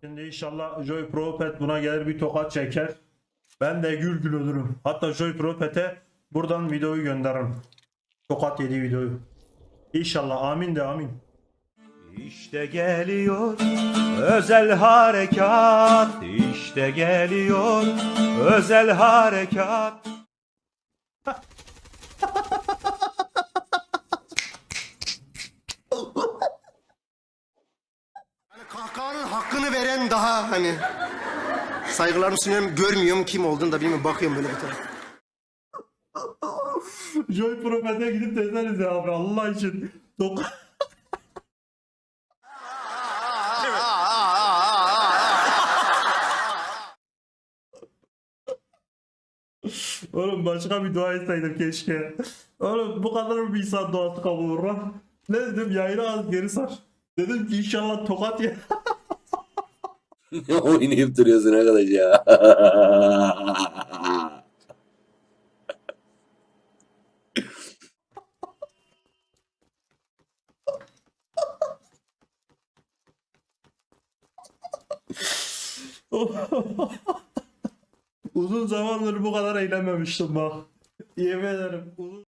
Şimdi inşallah Joy Pro Pet buna gelir bir tokat çeker. Ben de gül gül olurum. Hatta Joy Pro Pet'e buradan videoyu gönderirim. Tokat yediği videoyu. İnşallah amin de amin. İşte geliyor özel harekat İşte geliyor özel harekat kahkahanın hakkını veren daha hani saygılarımı sunuyorum görmüyorum kim olduğunu da bilmiyorum bakıyorum böyle bir tarafa. Joy Pro Pet'e gidip desenize abi Allah için. Tokat. Oğlum başka bir dua etseydim keşke. Oğlum bu kadar mı bir insan duası kabul olur lan? Ne dedim yayını az geri sar. Dedim ki inşallah tokat ye. Oynayıp duruyorsun arkadaş ya. Uzun zamandır bu kadar eğlenmemiştim bak. Yemin ederim. Uzun...